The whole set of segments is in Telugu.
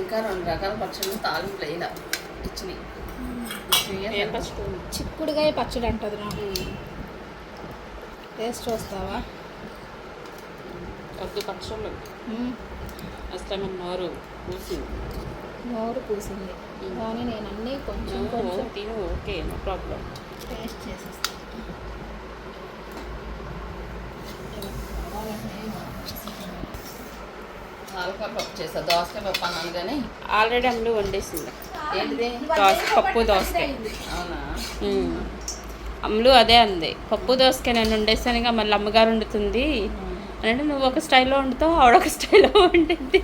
ఇంకా రెండు రకాల పచ్చళ్ళు తాలింపులు వేయాల ఇచ్చినాయి. ఇచ్చినాయి? ఏం పచ్చడి చిక్కుడుగాయ పచ్చడి అంటది నాకు. టేస్ట్ చూస్తావా? వద్దు పచ్చళ్ళు. మన నోరు పూసింది నోరు పూసింది. కానీ నేను అన్నీ కొంచెం కొంచెం తిను ఓకే నో ప్రాబ్లం. టేస్ట్ చేసేస్తాను ఆలుకాయ చేసా దోసకాయ పప్పు అన్నాను కానీ? ఆల్రెడీ అమ్ములు వండేసింది. ఏంటిది? దోస పప్పు దోసకాయ. అవునా. అమ్ములు అదే అంది. పప్పు దోసకాయ నేను వండేసాను ఇంకా మళ్ళీ అమ్మగారు వండుతుంది. అంటే నువ్వు ఒక స్టైల్లో వండుతావు ఆవిడ ఒక స్టైల్లో వండింది.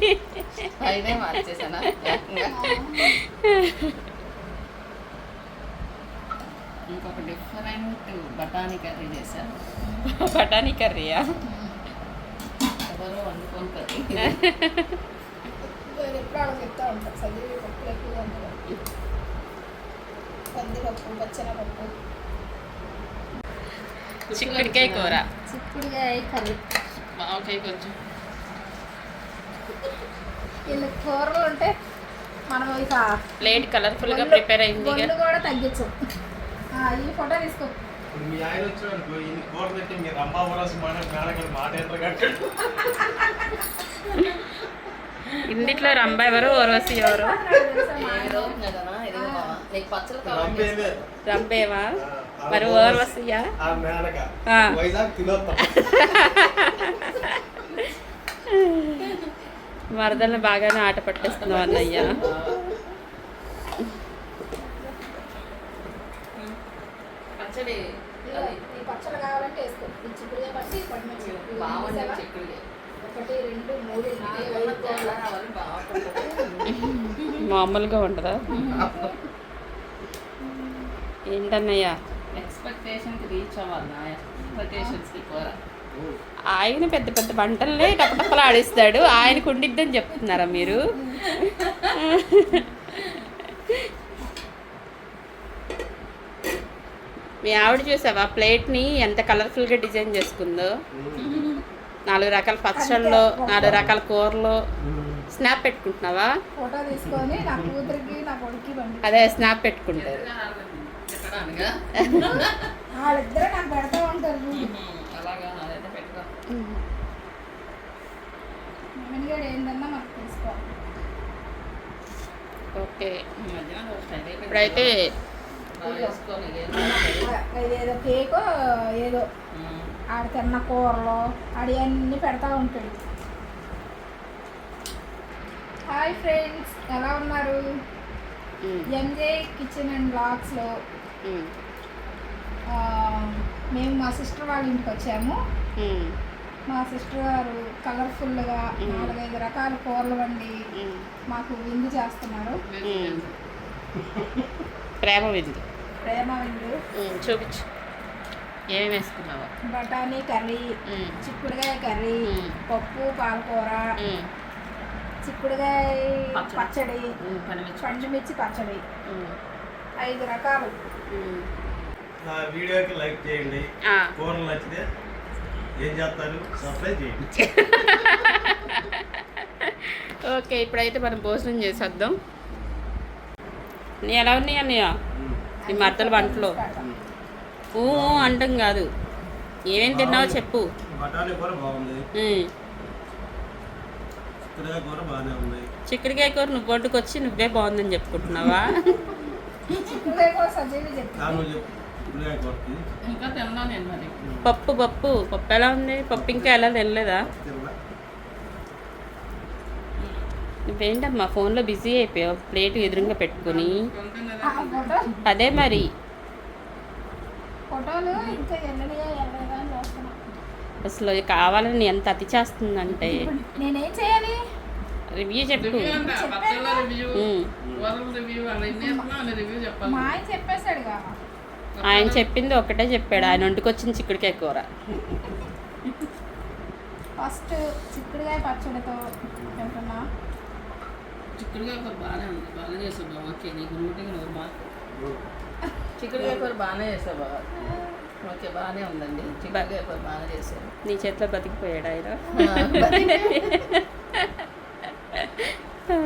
ఇంకొక డిఫరెంట్ బఠానీ కర్రీ చేశాను. బఠానీ కర్రీయా? ఎవరో కర్రీ ఎప్పుడు అలా చెప్తా ఉంటాను చదివి పప్పులు ఎక్కువగా ఉంటుంది కందిపప్పు పచ్చెనపప్పు చిక్కుడికాయ కూర. చిక్కుడుగాయ కర్రీ. ఓకే కొంచెం. ఇన్ని కూరలు ఉంటే మనం ఇక ప్లేట్ కలర్ఫుల్గా గొల్లు- ప్రిపేర్ అయింది గొల్లు కూడా తగ్గించు. ఆ, ఈ ఫోటో తీసుకో. ఇప్పుడు మీ ఆయన వచ్చాడు కూర మీరు మాట మాట కట్టాడు ఇందిట్లో రంభ ఎవరు ఓర్వశి ఎవరు? రంభేవా. మరి ఓర్వశియా వరదల్ని బాగానే ఆట పట్టేస్తున్నావు అన్నయ్య. పచ్చడి. పచ్చడి కావాలంటే వేసుకో పండుమిర్చి ఇవి బాగుంది వేసావా? చిక్కుడుగా ఒకటి రెండు మూడు నాలుగు ఐదు ఆరు. బాగుంటుంది మామూలుగా ఉండదా ఏంటన్నయ్య? ఎక్స్పెక్టేషన్కి రీచ్ అవ్వాలి నా ఎక్స్పెక్టేషన్స్కి కూర ఆయన పెద్ద పెద్ద పంటలనే టపటపలు ఆడిస్తాడు ఆయనకు ఉండిద్దని చెప్తున్నారా మీరు? మీ ఆవిడ చూసావా? ప్లేట్ని ఎంత కలర్ఫుల్గా డిజైన్ చేసుకుందో? నాలుగు రకాల పచ్చళ్ళు నాలుగు రకాల కూరలు. స్నాప్ పెట్టుకుంటున్నావా? ఫోటో తీసుకొని నా కూతురికి నా కొడుక్కి పండి అదే స్నాప్ పెట్టుకుంటారు. వాళ్ళిద్దరే నాకు పెడతా ఉంటారు ఏంటన్నా మనకు ఓకే. ఇప్పుడైతే ఏదో కేకో ఏదో. ఆడ తిన్న కూరలు ఆడి అన్నీ పెడతా ఉంటాడు. హాయ్ ఫ్రెండ్స్ ఎలా ఉన్నారు? ఎంజే కిచెన్ అండ్ బ్లాగ్స్లో. మేము మా సిస్టర్ వాళ్ళ ఇంటికి వచ్చాము. మా సిస్టర్ గారు కలర్ఫుల్గా. నాలుగైదు రకాల కూరలు వండి. మాకు విందు చేస్తున్నారు. ప్రేమ విందు. ప్రేమ విందు. చూపించు. ఏమేమి వేసుకున్నావా? బఠానీ కర్రీ ఉమ్, చిక్కుడుగాయ కర్రీ. పప్పు పాలకూర ఉమ్, చిక్కుడుగాయ పచ్చడి. పండుమిర్చి పచ్చడి. ఐదు రకాలు. నా వీడియోకి లైక్ చేయండి. కూరలు నచ్చితే ఏం చేస్తారు? సబ్స్క్రైబ్ చేయండి. ఓకే ఇప్పుడైతే మనం భోజనం చేసేద్దాం. నీ ఎలా ఉన్నాయి అన్నయ్య? ఈ మద్దల వంటలు. ఊ ఊ అంటాం కాదు. ఏమేం తిన్నావో చెప్పు. చిక్కుడుకాయ కూర నువ్వు వండుకొచ్చి నువ్వే బాగుందని చెప్పుకుంటున్నావా? పప్పు పప్పు. పప్పు ఎలా ఉంది? పప్పు ఇంకా ఎలా తినలేదా? నువ్వేంటమ్మా ఫోన్లో బిజీ అయిపోయావు. ప్లేట్ ఎదురుగా పెట్టుకుని. అదే మరి. ఫోటోలు ఇంకా అసలు కావాలని ఎంత అతి చేస్తుందంటే. నేనేం చేయాలి? రివ్యూ చెప్పు. ఆయన చెప్పేశాడు కదా. ఆయన చెప్పింది ఒకటే చెప్పాడు. ఆయన వండుకొచ్చిన చిక్కుడుకాయ కూర. ఫస్ట్ చిక్కుడుగాయ పచ్చడితో తింటున్నా. చిక్కుడుకాయ కూర బాగానే ఉంది. బాగానే చేసావు బాబు ఓకే నీకు నూరు బాగా చిక్కుడుకాయ కూర బాగానే చేసావు బాబా ఓకే బాగానే ఉందండి. చిక్కుడుకాయ కూర బాగానే చేసావు నీ చేతిలో బతికిపోయాడు ఆయన. ఆ,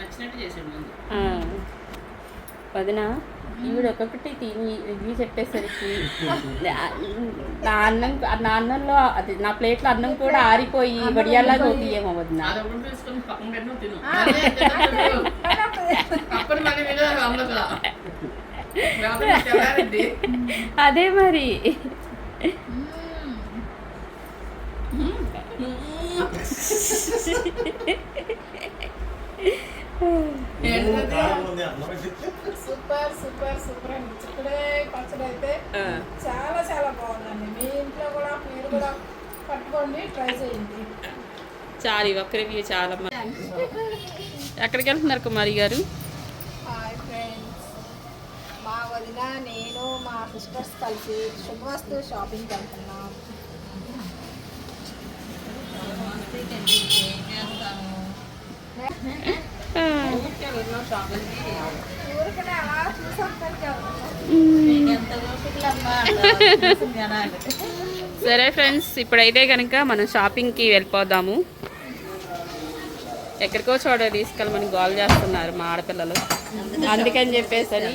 చేసినట్టు చేసాడు ముందు. ఆ. వదిన ఈవిడ ఒక్కొక్కటి తిని ఇవి చెప్పేసరికి నా- నా అన్నం నా అన్నంలో అది నా ప్లేట్లో అన్నం కూడా ఆరిపోయి వడియాలాగా అవుతాయేమో వదిన. అది మరి. సూపర్ సూపర్ సూపర్ అండి. చిక్కుడుకాయ పచ్చడి అయితే. చాలా చాలా బాగుందండి. మీ ఇంట్లో కూడా మీరు కూడా పట్టుకోండి ట్రై చేయండి. చాలు ఈ ఒక్క రివ్యూ చాలా ఎక్కడికి వెళ్తున్నారు కుమారి గారు? వదిన నేను మా సిస్టర్స్ కలిసి శుభవస్తు షాపింగ్కి వెళ్తున్నాం. ఊరికనే అలా సరే ఫ్రెండ్స్ ఇప్పుడైతే కనుక మనం షాపింగ్కి వెళ్ళిపోదాము. ఎక్కడికో చోట తీసుకెళ్ళమని గోల్ చేస్తున్నారు మా ఆడపిల్లలు. అందుకని చెప్పేసి అని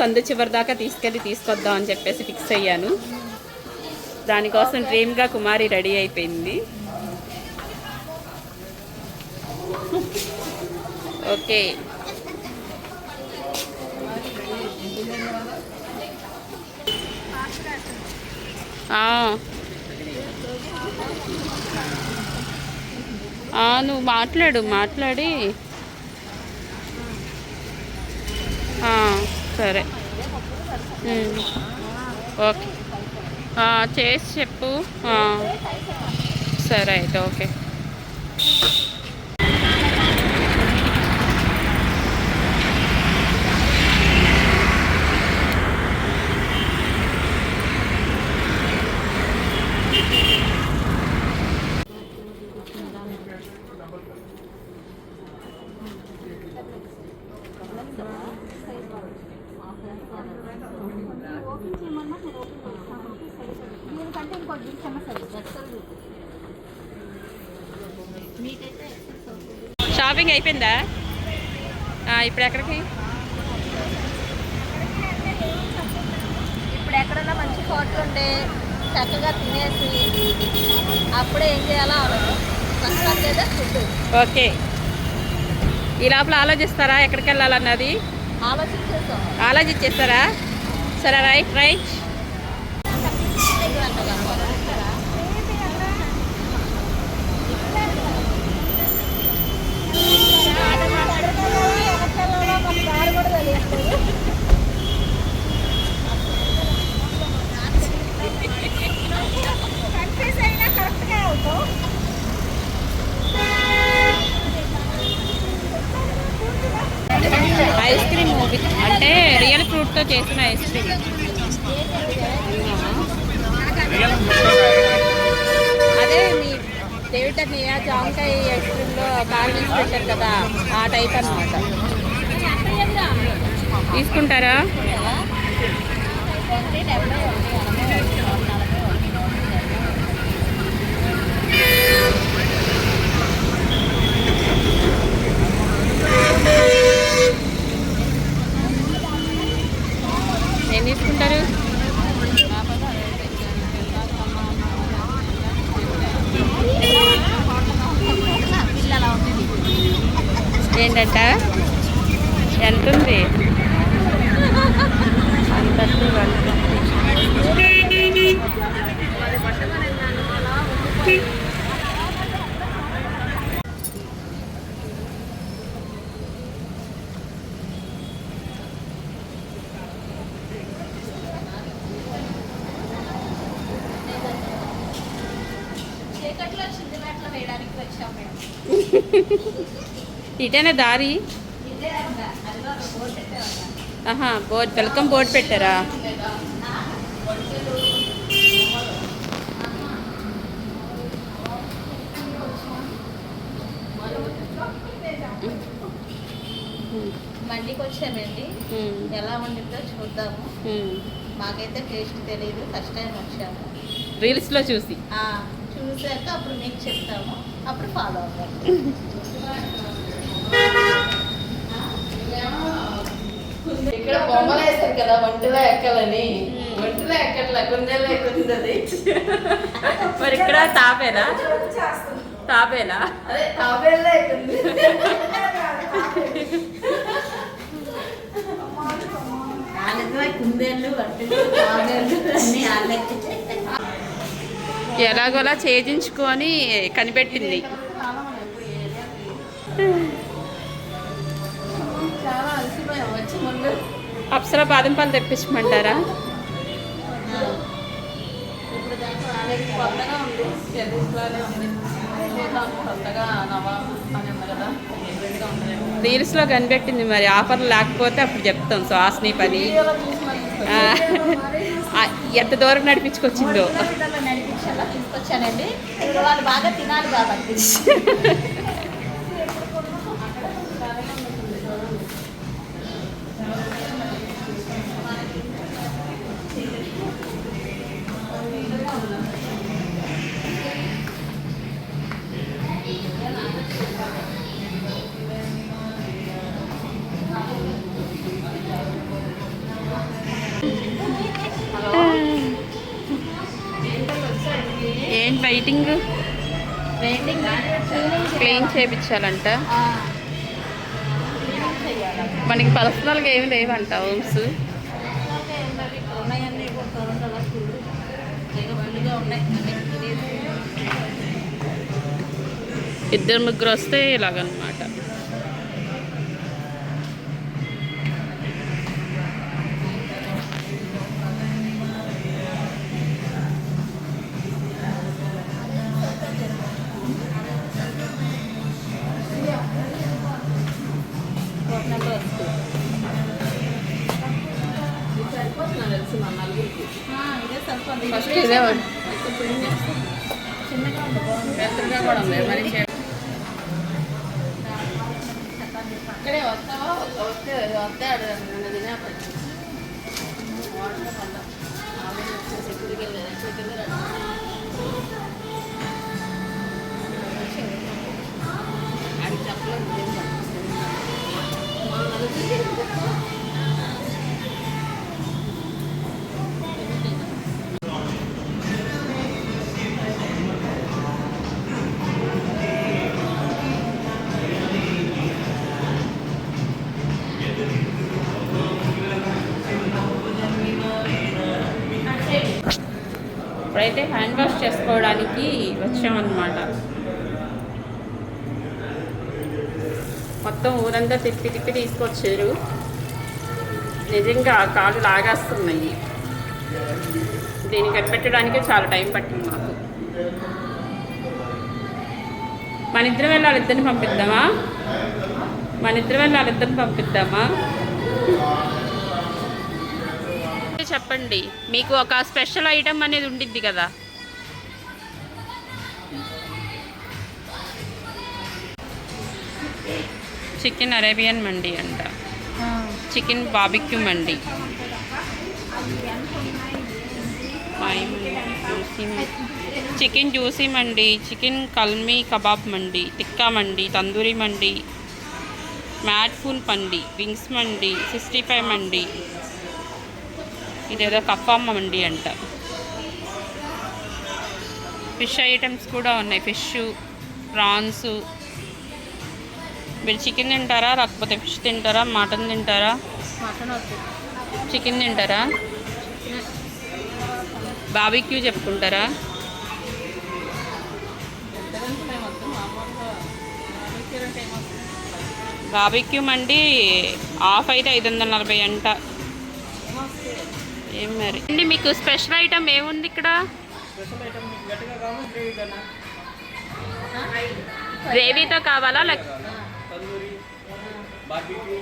సందు చివరి దాకా తీసుకెళ్ళి తీసుకొద్దాం అని చెప్పేసి ఫిక్స్ అయ్యాను. దానికోసం డ్రీమ్గా కుమారి రెడీ అయిపోయింది. ఓకే. అవును నువ్వు మాట్లాడు మాట్లాడి. సరే. ఓకే. చేసి చెప్పు. సరే అయితే ఓకే. Thank you. సరే ఓకే షాపింగ్ అయిపోయిందా ఇప్పుడు ఎక్కడికి? ఇప్పుడు ఎక్కడన్నా మంచి హోటల్ ఉంటే చక్కగా తినేసి అప్పుడే ఏం చేయాలో ఆలోచన. Food okay. ఈ లోపల ఆలోచిస్తారా? ఎక్కడికి వెళ్ళాలన్నది? ఆలోచించేస్తారా? సరే రైట్ రైట్. తీసుకుంటారా? ఏం తీసుకుంటారు? ఏంటంట? ఎంత ఉంది ఇటేనా దారి ఇదే అంట అదిలో బోర్డు పెట్టామన్నా ఆహా బోర్డ్ వెల్కమ్ బోర్డ్ పెట్టారా? మండికి వచ్చామండి ఎలా ఉండిందో చూద్దాము. మాకైతే టేస్ట్ తెలియదు ఫస్ట్ టైం వచ్చాము. రీల్స్లో చూసి. చూసాక అప్పుడు మీకు చెప్తాము అప్పుడు ఫాలో అవ్వాలి ఇక్కడ బొమ్మలు వేస్తారు కదా ఒంటిలో ఎక్కాలని? ఒంటిలో ఎక్కట్లే? కుందేలో ఎక్కుతుంది మరి ఇక్కడ తాపేనా? తాపేనా? అదే తాబేల్లో ఎక్కుంది కుందేళ్ళు అన్ని ఎలాగోలా ఛేదించుకొని కనిపెట్టింది. అప్సర బాదం పాలు తెప్పించమంటారా? రీల్స్లో కనిపెట్టింది మరి ఆఫర్ లేకపోతే అప్పుడు చెప్తాం సుహాస్ని పని. ఎంత దూరం నడిపించుకొచ్చిందో. కిలోమీటర్లు నడిపించేలా? తీసుకొచ్చానండి. ఇప్పుడు వాళ్ళు బాగా తినాలి కాబట్టి వెయిటింగ్ క్లీన్ చేయించాలంట. మనకి పర్సనల్గా ఏమి లేవంట హోమ్స్. ఇద్దరు ముగ్గురు వస్తే ఇలాగనమాట দেওয়ার చేసుకోవడానికి వచ్చామన్నమాట. మొత్తం ఊరంతా తిప్పి తిప్పి తీసుకొచ్చారు. నిజంగా కాళ్ళు లాగేస్తున్నాయి. దీన్ని కనిపెట్టడానికి చాలా టైం పట్టింది మాకు. మన ఇద్దరం వెళ్ళి వాళ్ళిద్దరిని పంపిద్దామా? మన ఇద్దరం వెళ్ళి వాళ్ళిద్దరిని పంపిద్దామా? చెప్పండి మీకు ఒక స్పెషల్ ఐటమ్ అనేది ఉండిద్ది కదా. చికెన్ అరేబియన్ మండి అంట. Chicken barbecue mandi. Chicken juicy mandi chicken kalmi kebab mandi tikka mandi tandoori mandi mat full mandi wings mandi sixty five mandi. ఇదేదో కఫామ్మ మండి అంట. ఫిష్ ఐటమ్స్ కూడా ఉన్నాయి. ఫిష్ ప్రాన్స్ మీరు చికెన్ తింటారా? లేకపోతే ఫిష్ తింటారా? మటన్ తింటారా? మటన్ చికెన్ తింటారా? బాబీక్యూ చెప్పుకుంటారా? బాబీక్యూ మండి ఆఫ్ అయితే ఐదు వందల నలభై అంట. ఏం మరి? అండి మీకు స్పెషల్ ఐటమ్ ఏముంది ఇక్కడ? గ్రేవీతో కావాలా? లేక బార్బిక్యూ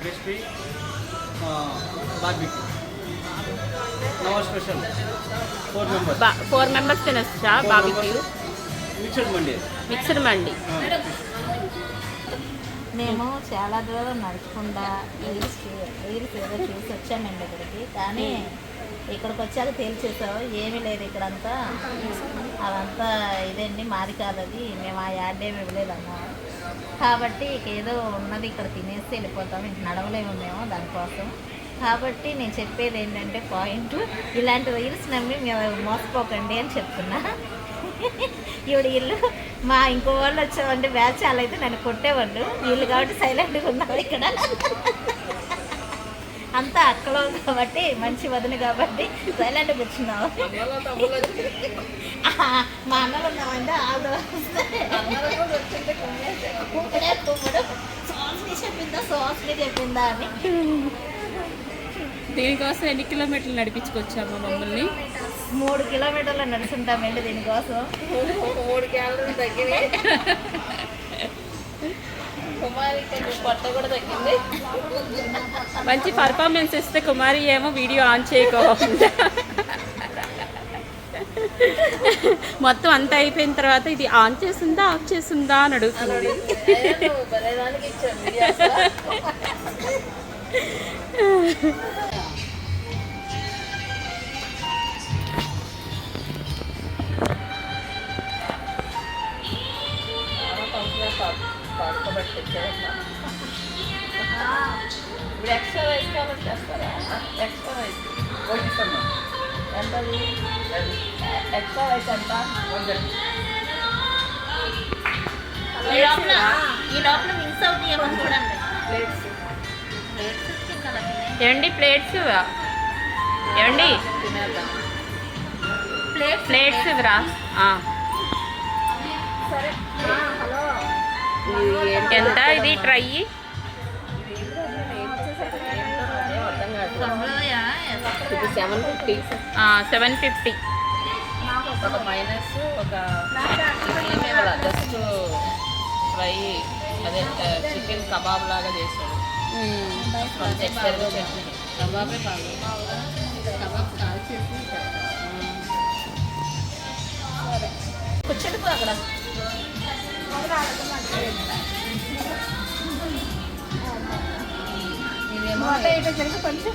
క్రిస్పీ బార్బిక్యూ. నవ special. Four members. Four members తినొచ్చా? Barbecue mixed mandi mixed mandi. మేము చాలా దూరం నడచకుండా రీల్స్ ఏదో చూసి వచ్చామండి ఇక్కడికి. కానీ ఇక్కడికి వచ్చాక తేల్చేసావు. ఏమీ లేదు ఇక్కడంతా. అదంతా ఇదండి మాది కాదు అది. మేము ఆ యాడ్ ఏమి ఇవ్వలేదమ్మా. కాబట్టి ఇక ఏదో ఉన్నది ఇక్కడ తినేసి వెళ్ళిపోతాం. ఇంక నడవలేము మేము దానికోసం. కాబట్టి నేను చెప్పేది ఏంటంటే పాయింట్ ఇలాంటి రీల్స్ నమ్మి మేము మోసపోకండి అని చెప్తున్నా. ఇవిడ ఇల్లు మా ఇంకో వాళ్ళు వచ్చామంటే బ్యాచ్ వాళ్ళు అయితే నన్ను కొట్టేవాళ్ళు. వీళ్ళు కాబట్టి సైలెంట్గా ఉన్నారు ఇక్కడ. అంతా అక్కలో కాబట్టి మంచి వదిన కాబట్టి సైలెంట్గా కూర్చున్నావు. మా అన్నలు ఉన్నామంటే ఆవిడ. కుమ్మడే కుమ్మడు సాస్ని చెప్పిందా? సాస్ని చెప్పిందా? అని. దీనికోసం ఎన్ని కిలోమీటర్లు నడిపించుకొచ్చామా మమ్మల్ని? మూడు కిలోమీటర్లు నడుచుంటామండి దీనికోసం. మూడు క్యాలరీలు తగ్గినాయి. మంచి పర్ఫార్మెన్స్ ఇస్తే కుమారి ఏమో వీడియో ఆన్ చేయకోకుండా మొత్తం అంతా అయిపోయిన తర్వాత ఇది ఆన్ చేసిందా ఆఫ్ చేసిందా అని అడుగుతుంది. పడుకోబెట్టి ఇప్పుడు ఎక్స్ట్రా రైస్ కాబట్టి చేస్తారా ఎక్స్ట్రా రైస్ ఎంత అది? ఎక్స్ట్రా రైస్ ఎంత ఈ లోపల ఈ లోపల మిక్స్ అవుతాయి ఏమో చూడండి ప్లేట్స్ ప్లేట్స్. ఏమండి ప్లేట్స్ ఏమండి ప్లేట్స్ ప్లేట్స్ ఆ. సరే హలో ఎంత? ఇది try seven fifty seven fifty ఒక మైనస్ ఒక జస్ట్ ఫ్రై అదే చికెన్ కబాబ్ లాగా చట్నీ. కబాబే కాదు. కబాబ్ కాల్చేసి కూర్చోండి అక్కడ. ఇదేమో కొంచెం.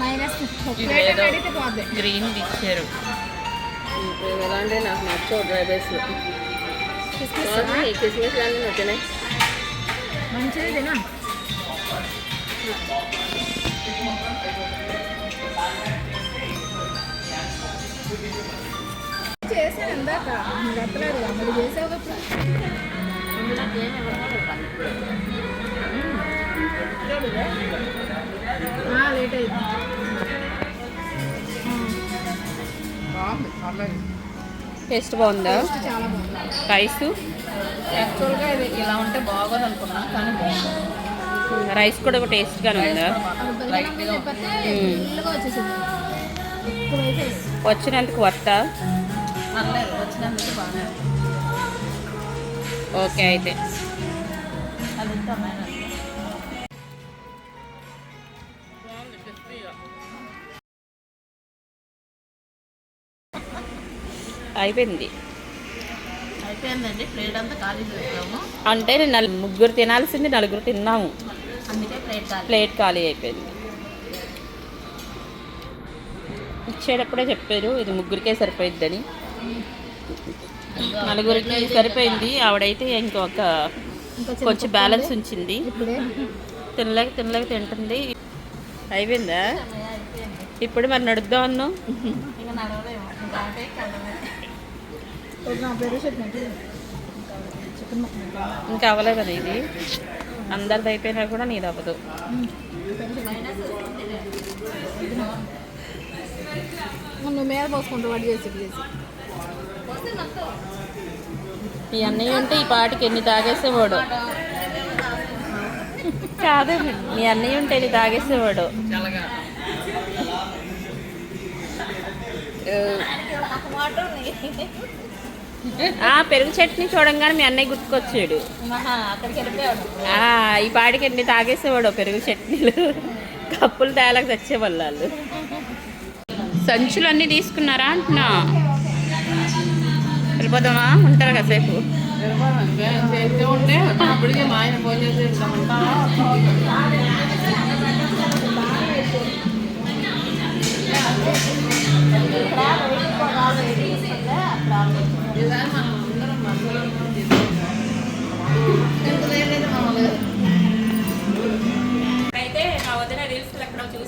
మైనస్? గ్రీన్ ఇచ్చారు. ఎలాంటి నాకు నచ్చవు డ్రై బేస్ కిస్మిస్ అన్నీ నచ్చినాయి మంచిది తినా. చేశాను ఇందాక. ఎత్తలేదు చేసావు కదా. లేట్ అయింది. టేస్ట్ బాగుందా? చాలా బాగుంది. రైస్ యాక్చువల్గా ఇది ఇలా ఉంటే బాగోదు అనుకున్నా కానీ బాగుంది. రైస్ కూడా టేస్ట్గానే ఉందా? వచ్చినందుకు వర్తా. ఓకే అయితే. అయిపోయింది. అయిపోయిందండి ప్లేట్ అంతా ఖాళీ అంటే ముగ్గురు తినాల్సింది నలుగురు తిన్నాము. అందుకే ప్లేట్ ఖాళీ అయిపోయింది. ఇచ్చేటప్పుడే చెప్పారు ఇది ముగ్గురికే సరిపోయిద్దని. నలుగురికి సరిపోయింది. ఆవిడైతే ఇంకొక ఇంకా కొంచెం బ్యాలెన్స్ ఉంచింది. తినలేక తినలేక తింటుంది. అయిపోయిందా? ఇప్పుడు మరి నడుద్దాం అన్నాం? ఇంకా అవ్వలేదు కదా ఇది. అందరిది అయిపోయినా కూడా నీది అవ్వదు. నువ్వు మీద పోసుకుంటూ వాడు చేసి చేసి. ఈ అన్నయ్య ఉంటే ఈ పాటికి ఎన్ని తాగేసేవాడు? కాదు మీ అన్నయ్య ఉంటే ఎన్ని తాగేసేవాడు? పెరుగు చట్నీ చూడంగానే మీ అన్నయ్య గుర్తుకొచ్చాడు. అక్కడికి వెళ్ళిపోయాడు. ఆ, ఈ పాటికి ఎన్ని తాగేసేవాడు పెరుగు చట్నీలు. కప్పులు తేలకు తెచ్చేవాళ్ళు వాళ్ళు. సంచులు అన్నీ తీసుకున్నారా అంటున్నా? వెళ్ళిపోదామా? ఉంటారు కాసేపు. చేస్తూ ఉంటే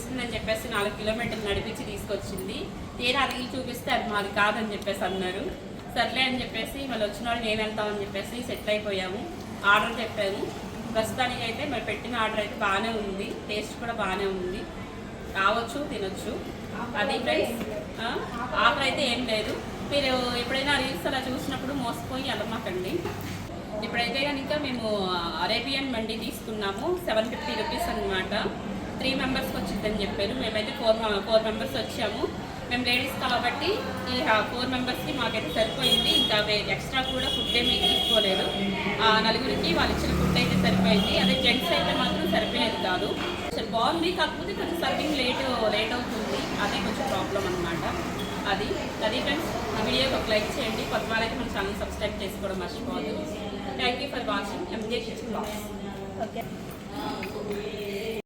ఎక్కడో చెప్పేసి నాలుగు కిలోమీటర్లు నడిపించి తీసుకొచ్చింది. తీరా అడిగి చూపిస్తే అది మాది కాదని చెప్పేసి అన్నారు. సర్లే అని చెప్పేసి మళ్ళీ వచ్చిన వాళ్ళు నేను వెళ్తామని చెప్పేసి సెటిల్ అయిపోయాము. ఆర్డర్ చెప్పాము. ప్రస్తుతానికి అయితే మరి పెట్టిన ఆర్డర్ అయితే బాగానే ఉంది. టేస్ట్ కూడా బాగానే ఉంది. కావచ్చు తినొచ్చు. అది ఫ్రెండ్స్ ఆఫర్ అయితే ఏం లేదు. మీరు ఎప్పుడైనా రీల్స్ అలా చూసినప్పుడు మోసపోయి అలమాకండి. ఇప్పుడైతే కనుక మేము అరేబియన్ మండి తీసుకున్నాము. సెవెన్ ఫిఫ్టీ రూపీస్ అనమాట త్రీ మెంబర్స్కి వచ్చిందని చెప్పారు. మేమైతే ఫోర్ ఫోర్ మెంబర్స్ వచ్చాము. మేము లేడీస్ కాబట్టి ఈ ఫోర్ మెంబర్స్కి మాకైతే సరిపోయింది. ఇంకా ఎక్స్ట్రా కూడా ఫుడ్ ఏమీ తీసుకోలేదు. నలుగురికి వాళ్ళు ఇచ్చిన ఫుడ్ అయితే సరిపోయింది. అదే జెంట్స్ అయితే మాత్రం సరిపోయేది కాదు. అసలు బాగుంది. కాకపోతే కొంచెం సర్వింగ్ లేట్ లేట్ అవుతుంది. అదే కొంచెం ప్రాబ్లం అనమాట అది. అది ఫ్రెండ్స్ ఈ వీడియోకి ఒక లైక్ చేయండి. కొత్త వాళ్ళకి మన ఛానల్ సబ్స్క్రైబ్ చేసుకోవడం మర్చిపోవద్దు. Thank you for watching MJ kitchen okay